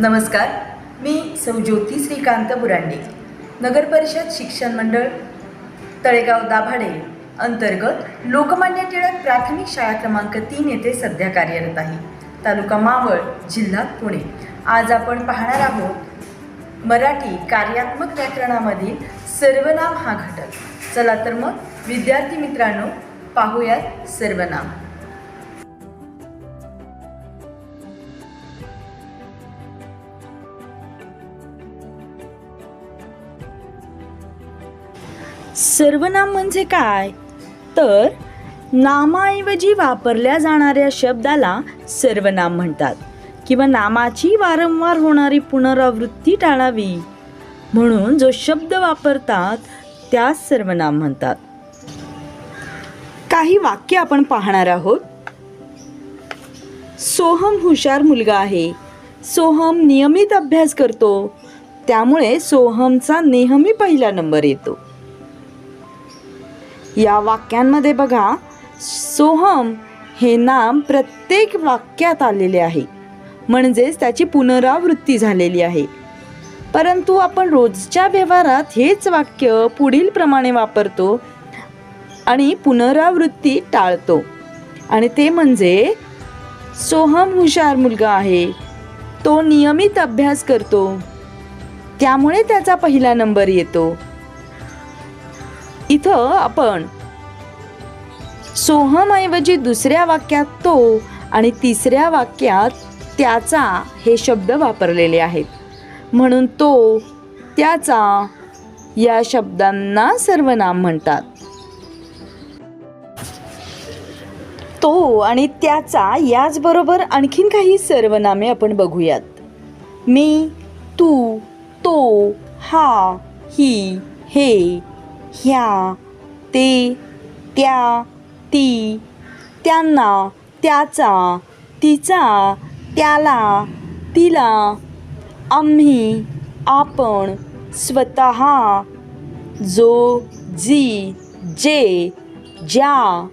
नमस्कार मी सौ ज्योती श्रीकांत बुरांडे नगर परिषद शिक्षण मंडळ तळेगाव दाभाडे अंतर्गत लोकमान्य टिळक प्राथमिक शाळा क्रमांक तीन येथे सध्या कार्यरत आहे. तालुका मावळ जिल्हा पुणे. आज आपण पाहणार आहोत मराठी कार्यात्मक व्याकरणामधील सर्वनाम हा घटक. चला तर मग विद्यार्थी मित्रांनो पाहूयात सर्वनाम. सर्वनाम म्हणजे काय? तर नामाऐवजी वापरल्या जाणाऱ्या शब्दाला सर्वनाम म्हणतात. किंवा नामाची वारंवार होणारी पुनरावृत्ती टाळावी. म्हणून जो शब्द वापरतात त्यास सर्वनाम म्हणतात. काही वाक्य आपण पाहणार आहोत. सोहम हुशार मुलगा आहे. सोहम नियमित अभ्यास करतो. त्यामुळे सोहमचा नेहमी पहिला नंबर येतो. या वाक्यांमध्ये बघा सोहम हे नाम प्रत्येक वाक्यात आलेले आहे. म्हणजेच त्याची पुनरावृत्ती झालेली आहे. परंतु आपण रोजच्या व्यवहारात हेच वाक्य पुढील प्रमाणे वापरतो आणि पुनरावृत्ती टाळतो. आणि ते म्हणजे सोहम हुशार मुलगा आहे. तो नियमित अभ्यास करतो. त्यामुळे त्याचा पहिला नंबर येतो. इथं आपण सोहमऐवजी दुसऱ्या वाक्यात तो आणि तिसऱ्या वाक्यात त्याचा हे शब्द वापरलेले आहेत. म्हणून तो त्याचा या शब्दांना सर्वनाम म्हणतात. तो आणि त्याचा याचबरोबर आणखीन काही सर्वनामे आपण बघूयात. मी तू तो हा ही हे ह्या ते त्या ती त्यांना त्याचा तिचा त्याला तिला आम्ही आपण स्वतः जो जी जे ज्या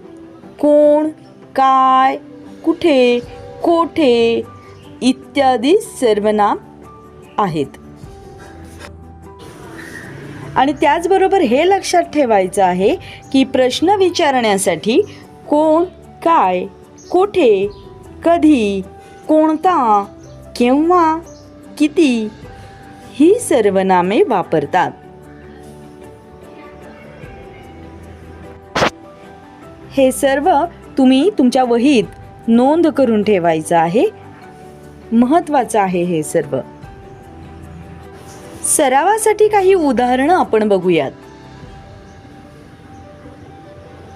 कोण काय कुठे कोठे इत्यादी सर्वनाम आहेत आणि त्याचबरोबर हे लक्षात ठेवायचं आहे की प्रश्न विचारण्यासाठी कोण काय कुठे कधी कोणता केव्हा किती ही सर्वनामे वापरतात. हे सर्व तुम्ही तुमच्या वहीत नोंद करून ठेवायचं आहे. महत्त्वाचं आहे हे सर्व. सरावासाठी काही उदाहरणं आपण बघूयात.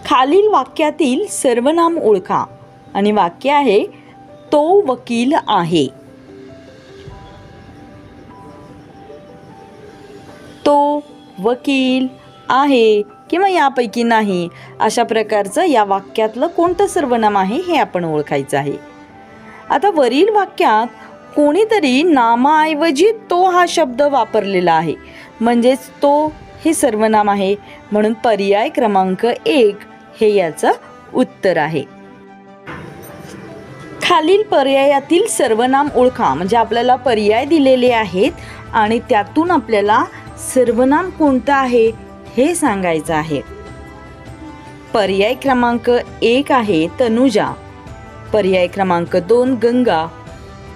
खालील वाक्यातील सर्वनाम ओळखा आणि वाक्य आहे तो वकील आहे. तो वकील आहे किंवा यापैकी नाही अशा प्रकारचं या वाक्यातलं कोणतं सर्वनाम आहे हे आपण ओळखायचं आहे. आता वरील वाक्यात कोणीतरी नामाऐवजी तो हा शब्द वापरलेला आहे. म्हणजेच तो हे सर्वनाम आहे. म्हणून पर्याय क्रमांक एक हे याचं उत्तर आहे. खालील पर्यायातील सर्वनाम ओळखा. म्हणजे आपल्याला पर्याय दिलेले आहेत आणि त्यातून आपल्याला सर्वनाम कोणतं आहे हे सांगायचं आहे. पर्याय क्रमांक एक आहे तनुजा. पर्याय क्रमांक दोन गंगा.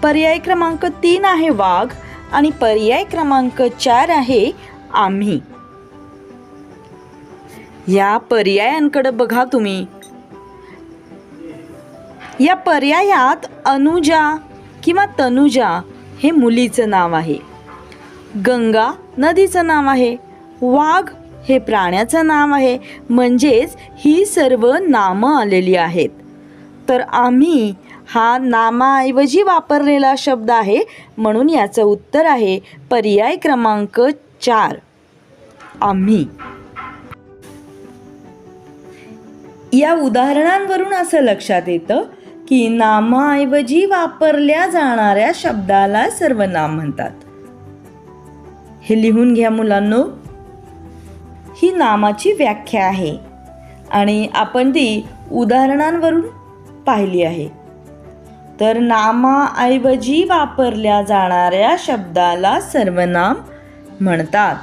पर्याय क्रमांक तीन आहे वाघ आणि पर्याय क्रमांक चार आहे आम्ही. या पर्यायांकडे बघा तुम्ही. या पर्यायात अनुजा किंवा तनुजा हे मुलीचं नाव आहे. गंगा नदीचं नाव आहे. वाघ हे प्राण्याचं नाव आहे. म्हणजेच ही सर्व नामं आलेली आहेत. तर आम्ही हा नामाऐवजी वापरलेला शब्द आहे म्हणून याचं उत्तर आहे पर्याय क्रमांक चार. आम्ही. या उदाहरणांवरून असं लक्षात येतं की नामाऐवजी वापरल्या जाणाऱ्या शब्दाला सर्वनाम म्हणतात. हे लिहून घ्या मुलांनो. ही नामाची व्याख्या आहे आणि आपण ती उदाहरणांवरून पाहिली आहे. तर नामाऐवजी वापरल्या जाणाऱ्या शब्दाला सर्वनाम म्हणतात.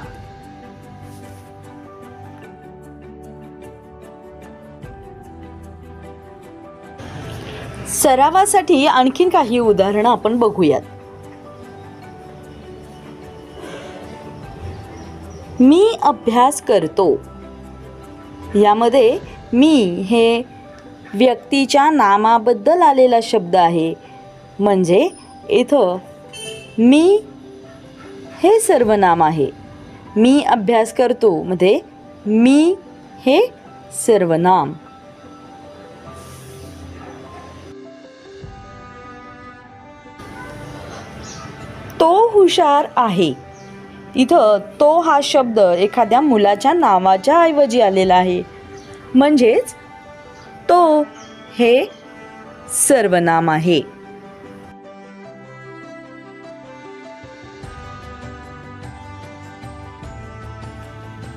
सरावासाठी आणखीन काही उदाहरणं आपण बघूयात. मी अभ्यास करतो. यामध्ये मी हे व्यक्तीच्या नामाबद्दल आलेला शब्द आहे. म्हणजे इथं मी हे सर्वनाम आहे. मी अभ्यास करतो मध्ये मी हे सर्वनाम तो हुशार आहे. इथं तो हा शब्द एखाद्या मुलाच्या नावाच्या ऐवजी आलेला आहे. म्हणजेच तो हे सर्वनाम आहे.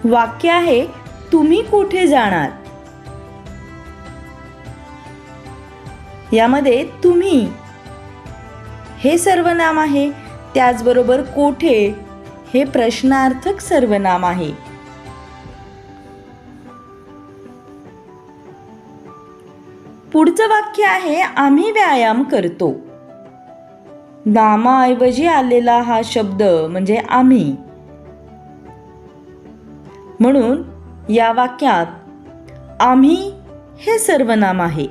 वाक्य आहे तुम्ही कुठे जाणार? यामध्ये तुम्ही हे सर्वनाम आहे त्याचबरोबर कोठे हे प्रश्नार्थक सर्वनाम आहे. पुढचं वाक्य आहे आम्ही व्यायाम करतो. नामाऐवजी आलेला हा शब्द म्हणजे आम्ही. म्हणून या वाक्यात आम्ही हे सर्वनाम आहे.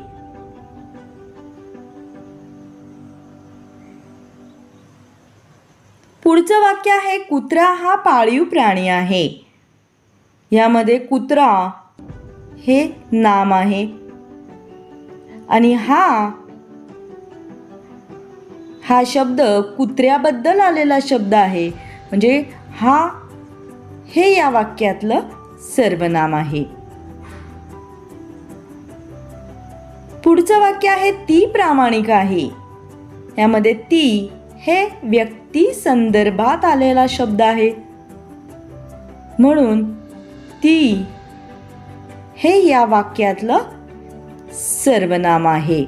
पुढचं वाक्य आहे कुत्रा हा पाळीव प्राणी आहे. यामध्ये कुत्रा हे नाम आहे. आणि हा हा शब्द कुत्र्याबद्दल आलेला शब्द आहे. म्हणजे हा हे या वाक्यातलं सर्वनाम आहे. पुढचं वाक्य आहे ती प्रामाणिक आहे. यामध्ये ती हे व्यक्ती संदर्भात आलेला शब्द आहे. म्हणून ती हे या वाक्यातलं सर्वनाम आहे.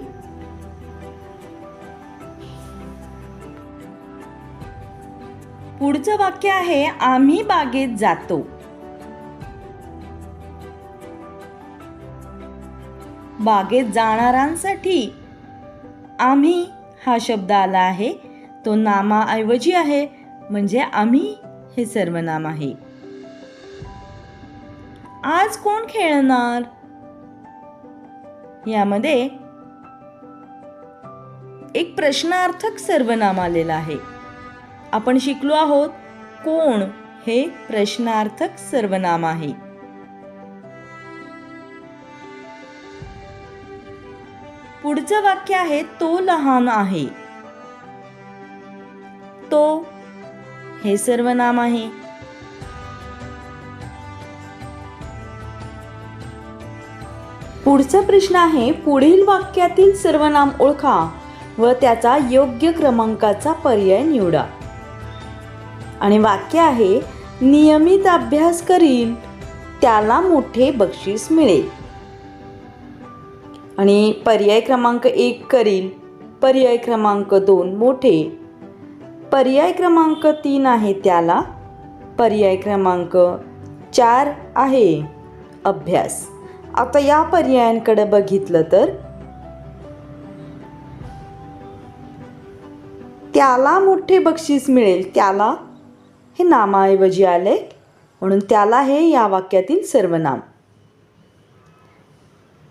पुढचं वाक्य आहे आम्ही बागेत जातो. बागेत जाणाऱ्यांसाठी आम्ही हा शब्द आला आहे. तो नामाऐवजी आहे म्हणजे आम्ही हे सर्वनाम आहे. आज कोण खेळणार? यामध्ये एक प्रश्नार्थक सर्वनाम आलेलं आहे. आपण शिकलो आहोत कोण हे प्रश्नार्थक सर्वनाम आहे. पुढचं वाक्य आहे तो लहान आहे. तो हे सर्वनाम आहे. पुढचा प्रश्न आहे पुढील वाक्यातील सर्वनाम ओळखा व त्याचा योग्य क्रमांकाचा पर्याय निवडा. आणि वाक्य आहे नियमित अभ्यास करील त्याला मोठे बक्षीस मिळेल. आणि पर्याय क्रमांक एक करील पर्याय क्रमांक दोन मोठे. पर्याय क्रमांक तीन आहे त्याला पर्याय क्रमांक चार आहे अभ्यास. आता या पर्यायांकडे बघितलं तर त्याला मोठे बक्षीस मिळेल. त्याला हे नामाऐवजी आले. म्हणून त्याला हे या वाक्यातील सर्वनाम.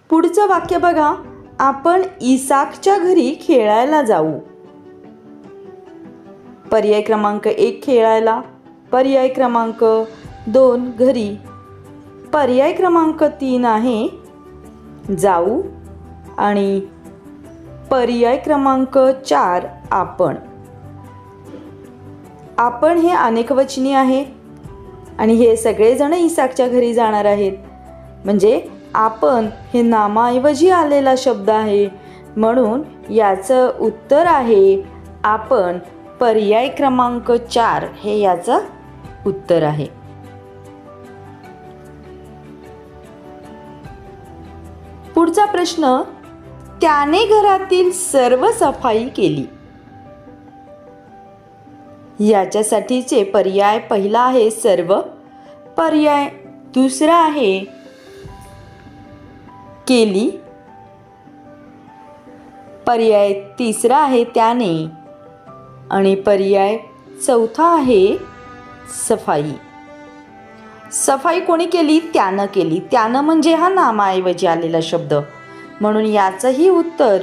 पुढचं वाक्य बघा. आपण इसाकच्या घरी खेळायला जाऊ. पर्याय क्रमांक एक खेळायला. पर्याय क्रमांक दोन घरी पर्याय क्रमांक तीन आहे. जाऊ आणि पर्याय क्रमांक चार आपण. आपण हे अनेकवचनी आहे आणि हे सगळेजण इसाकच्या घरी जाणार आहेत. म्हणजे आपण हे नामाऐवजी आलेला शब्द आहे. म्हणून याचं उत्तर आहे आपण पर्याय क्रमांक चार हे याचं उत्तर आहे. पुढचा प्रश्न त्याने घरातील सर्व सफाई केली. याच्यासाठीचे पर्याय पहिला आहे सर्व. पर्याय दुसरा आहे केली. पर्याय तिसरा आहे त्याने. आणि पर्याय चौथा आहे सफाई. सफाई कोणी केली त्यानं केली. त्यानं म्हणजे हा नामाऐवजी आलेला शब्द. म्हणून याचंही उत्तर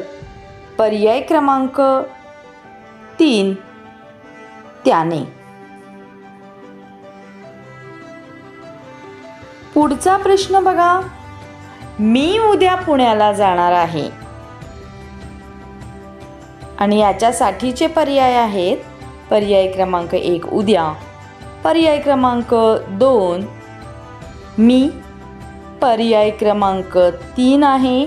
पर्याय क्रमांक तीन त्याने. पुढचा प्रश्न बघा. मी उद्या पुण्याला जाणार आहे. आणि याच्यासाठीचे पर्याय आहेत. पर्याय क्रमांक एक उद्या. पर्याय क्रमांक दोन मी पर्याय क्रमांक तीन आहे.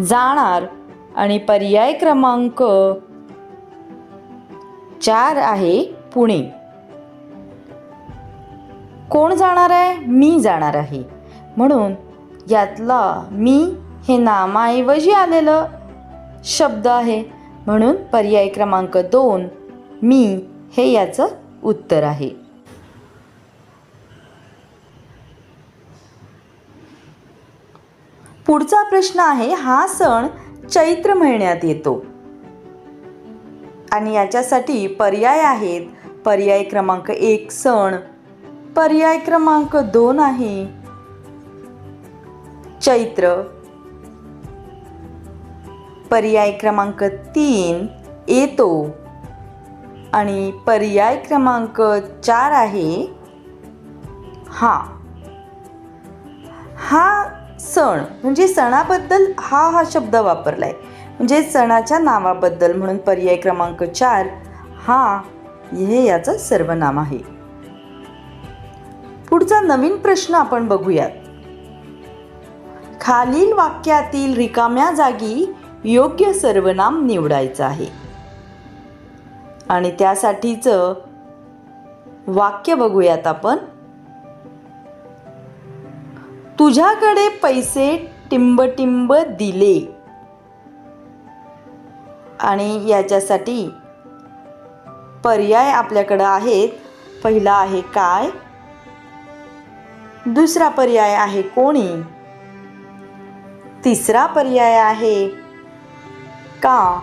जाणार आणि पर्याय क्रमांक चार आहे पुणे. कोण जाणार आहे? मी जाणार आहे. म्हणून यातला मी हे नामाऐवजी आलेलं शब्द आहे. म्हणून पर्याय क्रमांक दोन मी हे याचं उत्तर आहे. पुढचा प्रश्न आहे हा सण चैत्र महिन्यात येतो. आणि याच्यासाठी पर्याय आहेत. पर्याय क्रमांक एक सण. पर्याय क्रमांक दोन आहे. चैत्र. पर्याय क्रमांक तीन येतो. आणि पर्याय क्रमांक चार आहे हा. हा सण. म्हणजे सणाबद्दल हा हा शब्द वापरला आहे म्हणजे सणाच्या नावाबद्दल म्हणून पर्याय क्रमांक चार हा हे याचं सर्वनाम आहे. पुढचा नवीन प्रश्न आपण बघूयात. खालील वाक्यातील रिकाम्या जागी योग्य सर्वनाम निवडायचं आहे. आणि त्यासाठीचं वाक्य बघूयात आपण. तुझ्याकडे पैसे टिंबटिंब दिले. आणि याच्यासाठी पर्याय आपल्याकडं आहेत. पहिला आहे काय? दुसरा पर्याय आहे कोणी? तिसरा पर्याय आहे का?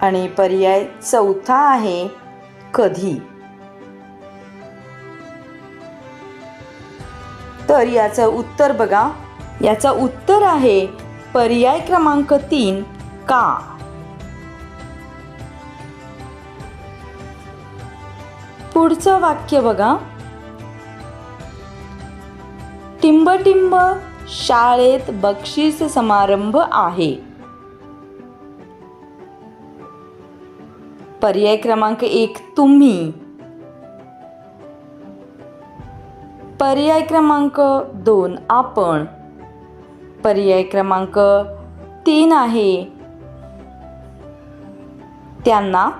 आणि पर्याय चौथा आहे कधी? तर याचं उत्तर बघा. याचं उत्तर आहे पर्याय क्रमांक तीन का? पुढचं वाक्य बघा. टिंबटिंब शाळेत बक्षीस समारंभ आहे. पर्याय क्रमांक एक तुम्ही. पर्याय क्रमांक दोन. आपण पर्याय क्रमांक तीन आहे. त्यांना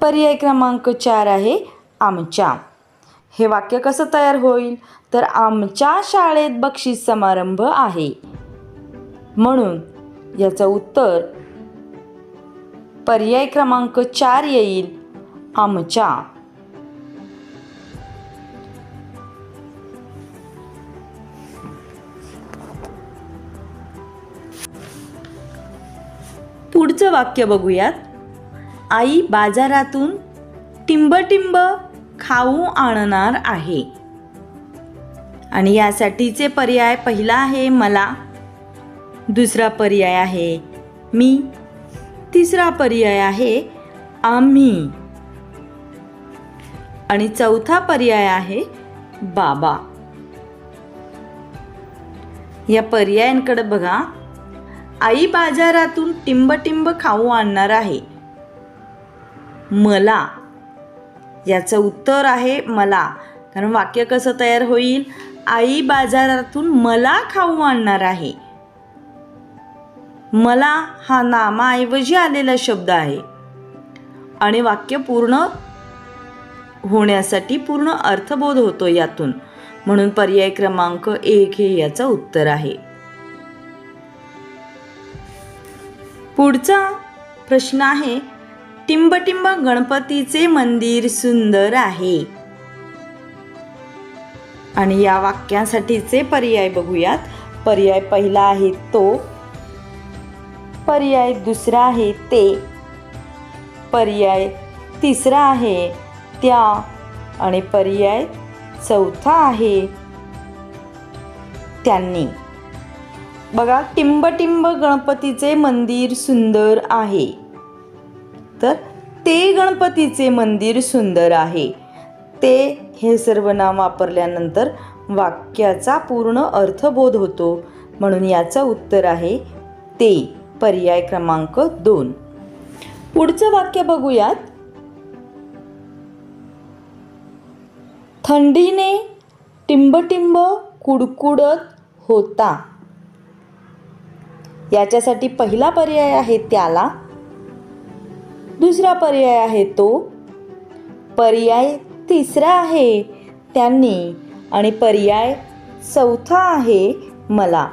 पर्याय क्रमांक चार आहे आमच्या. हे वाक्य कसं तयार होईल? तर आमच्या शाळेत बक्षीस समारंभ आहे. म्हणून याचं उत्तर पर्याय क्रमांक चार येईल आमच्या. पुढचं वाक्य बघूयात. आई बाजारातून टिंबटिंब खाऊ आणणार आहे. आणि यासाठीचे पर्याय पहिला आहे मला. दुसरा पर्याय आहे मी. तिसरा पर्याय आहे आम्ही. आणि चौथा पर्याय आहे बाबा. या पर्यायांकडे बघा. आई बाजारातून टिंबटिंब खाऊ आणणार आहे. मला. याचं उत्तर आहे मला. कारण वाक्य कसं तयार होईल? आई बाजारातून मला खाऊ आणणार आहे. मला हा नामाऐवजी आलेला शब्द आहे. आणि वाक्य पूर्ण होण्यासाठी पूर्ण अर्थबोध होतो यातून. म्हणून पर्याय क्रमांक एक हे याचं उत्तर आहे. पुढचा प्रश्न आहे टिंबटिंब गणपतीचे मंदिर सुंदर आहे. आणि या वाक्यासाठीचे पर्याय बघूयात. पर्याय पहिला आहे तो पर्याय दुसरा आहे ते पर्याय तिसरा आहे त्या आणि पर्याय चौथा आहे त्यांनी. बघा टिंबटिंब गणपतीचे मंदिर सुंदर आहे. तर ते गणपतीचे मंदिर सुंदर आहे. ते हे सर्वनाम वापरल्यानंतर वाक्याचा पूर्ण अर्थबोध होतो. म्हणून याचं उत्तर आहे ते. पर्याय क्रमांक दोन. पुढचं वाक्य बघूयात. थंडीने टिंबटिंब कुडकुडत होता. याच्यासाठी पहिला पर्याय आहे त्याला. दुसरा पर्याय आहे तो. पर्याय तिसरा आहे त्यांनी. आणि पर्याय चौथा आहे मला.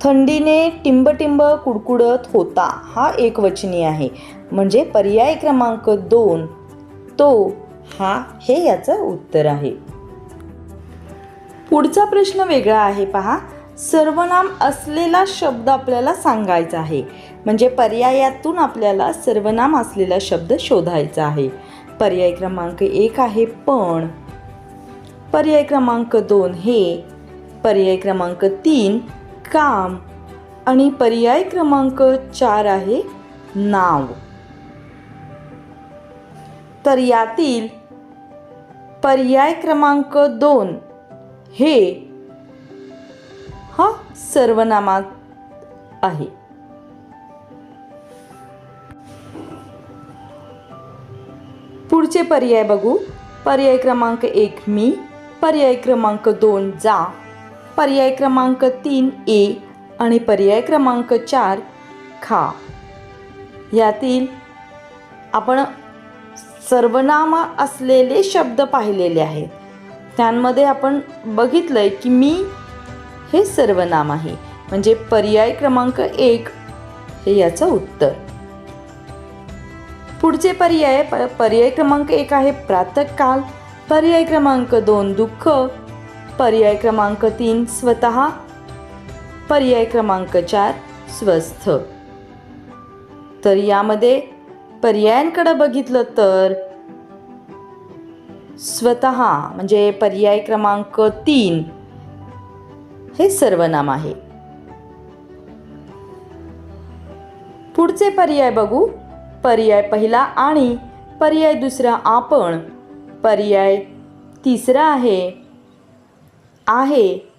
थंडीने टिंबटिंब कुडकुडत होता. हा एक वचनी आहे. म्हणजे पर्याय क्रमांक दोन. तो हा हे याचं उत्तर आहे. पुढचा प्रश्न वेगळा आहे पहा. सर्वनाम असलेला शब्द आपल्याला सांगायचा आहे. म्हणजे पर्यायातून आपल्याला सर्वनाम असलेला शब्द शोधायचा आहे. पर्याय क्रमांक एक आहे पण. पर्याय क्रमांक दोन हे. पर्याय क्रमांक तीन काम. आणि पर्याय क्रमांक चार आहे नाव. तर यातील पर्याय क्रमांक दोन हे हा सर्वनामात आहे. पुढचे पर्याय बघू. पर्याय क्रमांक एक मी पर्याय क्रमांक दोन जा पर्याय क्रमांक तीन ए आणि पर्याय क्रमांक चार खा. यातील आपण सर्वनामा असलेले शब्द पाहिलेले आहेत. त्यांमध्ये आपण बघितलं आहे की मी हे सर्वनाम आहे. म्हणजे पर्याय क्रमांक एक. हे याचं उत्तर. पुढचे पर्याय पर्याय क्रमांक एक आहे प्रातःकाल पर्याय क्रमांक दोन दुःख. पर्याय क्रमांक तीन स्वतः. पर्याय क्रमांक चार स्वस्थ. तर यामध्ये पर्यायांकडे बघितलं तर स्वतः म्हणजे पर्याय क्रमांक तीन. हे सर्वनाम आहे. पुढचे पर्याय बघू. पर्याय पहिला आणि पर्याय दुसरा आपण. पर्याय तिसरा आहे. आहे.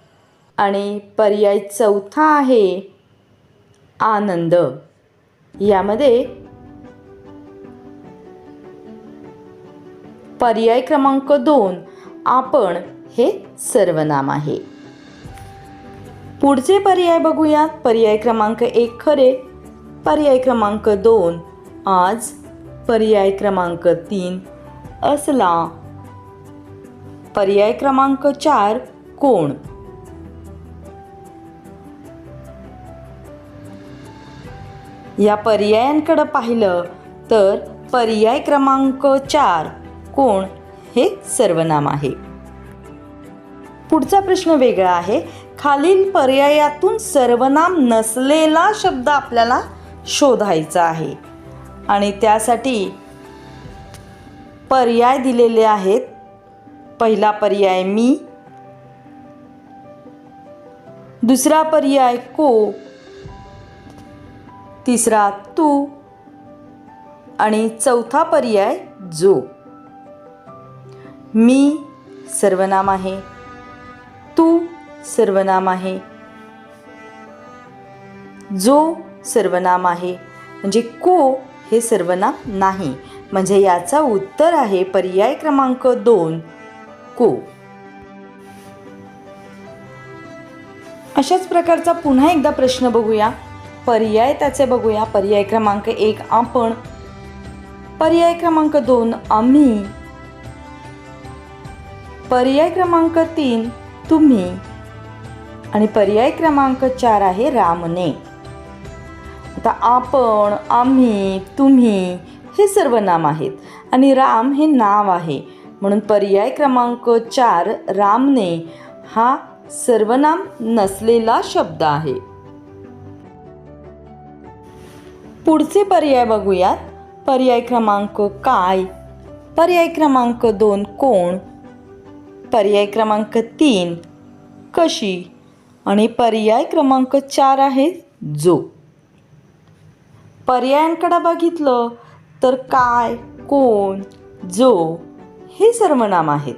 आणि पर्याय चौथा आहे. आनंद. यामध्ये पर्याय क्रमांक दोन आपण हे सर्वनाम आहे. पुढचे पर्याय बघूयात. पर्याय क्रमांक एक खरे. पर्याय क्रमांक दोन आज. पर्याय क्रमांक तीन असला. पर्याय क्रमांक चार कोण? या पर्यायांकडं पाहिलं तर पर्याय क्रमांक चार कोण? हे सर्वनाम आहे. पुढचा प्रश्न वेगळा आहे. खालील पर्यायातून सर्वनाम नसलेला शब्द आपल्याला शोधायचा आहे. आणि त्यासाठी पर्याय दिलेले आहेत. पहिला पर्याय मी. दुसरा पर्याय को. तिसरा तू. आणि चौथा पर्याय जो. मी सर्वनाम आहे. तू सर्वनाम आहे. जो सर्वनाम आहे म्हणजे को हे सर्वनाम नाही. म्हणजे याचा उत्तर आहे पर्याय क्रमांक दोन को. अशाच प्रकारचा पुन्हा एकदा प्रश्न बघूया. पर्याय त्याचे बघूया. पर्याय क्रमांक एक आपण. पर्याय क्रमांक दोन आम्ही. पर्याय क्रमांक तीन तुम्ही. आणि पर्याय क्रमांक चार आहे रामने. आता आपण आम्ही तुम्ही हे सर्वनाम आहेत. आणि राम हे नाव आहे. म्हणून पर्याय क्रमांक चार रामने हा सर्वनाम नसलेला शब्द आहे. पुढचे पर्याय बघूयात. पर्याय क्रमांक काय? पर्याय क्रमांक दोन कोण? पर्याय क्रमांक तीन कशी? आणि पर्याय क्रमांक चार आहे जो. पर्यायांकडे बघितलं तर काय कोण जो हे सर्वनाम आहेत.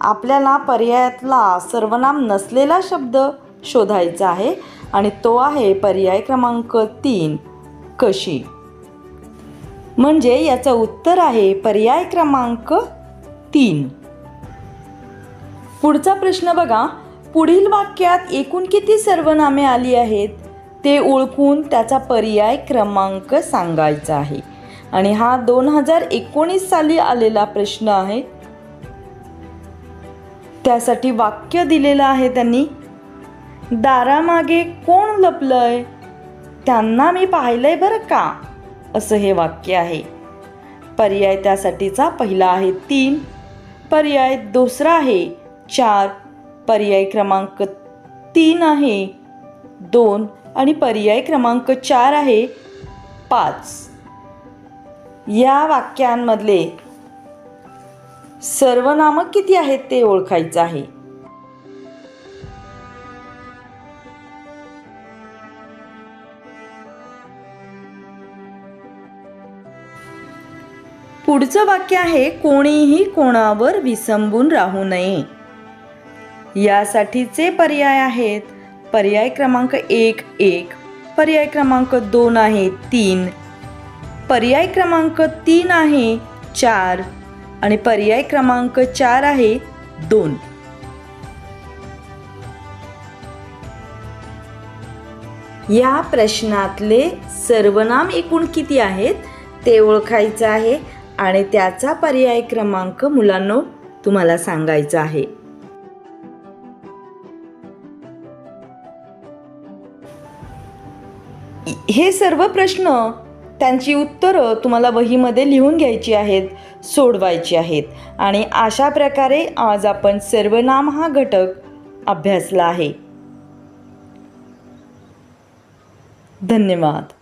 आपल्याला पर्यायातला सर्वनाम नसलेला शब्द शोधायचा आहे आणि तो आहे पर्याय क्रमांक तीन कशी. म्हणजे याचं उत्तर आहे पर्याय क्रमांक तीन. पुढचा प्रश्न बघा. पुढील वाक्यात एकूण किती सर्वनामे आली आहेत? ते ओळखून त्याचा पर्याय क्रमांक सांगायचा आहे. आणि हा दोन हजार एकोणीस साली आलेला प्रश्न आहे. त्यासाठी वाक्य दिलेलं आहे त्यांनी. दारामागे कोण लपलंय? त्यांना मी पाहिलंय बरं का? असं हे वाक्य आहे. पर्याय त्यासाठीचा पहिला आहे तीन. पर्याय दुसरा आहे चार. पर्याय क्रमांक तीन आहे. दोन आणि पर्याय क्रमांक चार आहे. पाच. या वाक्यांमधले सर्वनामक किती आहेत ते ओळखायचं आहे? पुढचं वाक्य आहे कोणीही कोणावर विसंबून राहू नये. यासाठीचे पर्याय आहेत. पर्याय क्रमांक एक एक. पर्याय क्रमांक दोन आहे तीन. पर्याय क्रमांक तीन आहे चार. आणि पर्याय क्रमांक चार आहे दोन. या प्रश्नातले सर्वनाम एकूण किती आहेत ते ओळखायचं आहे. आणि त्याचा पर्याय क्रमांक मुलांनो तुम्हाला सांगायचा आहे. हे सर्व प्रश्न त्यांची उत्तरं तुम्हाला वहीमध्ये लिहून घ्यायची आहेत सोडवायची आहेत. आणि अशा प्रकारे आज आपण सर्वनाम हा घटक अभ्यासला आहे. धन्यवाद.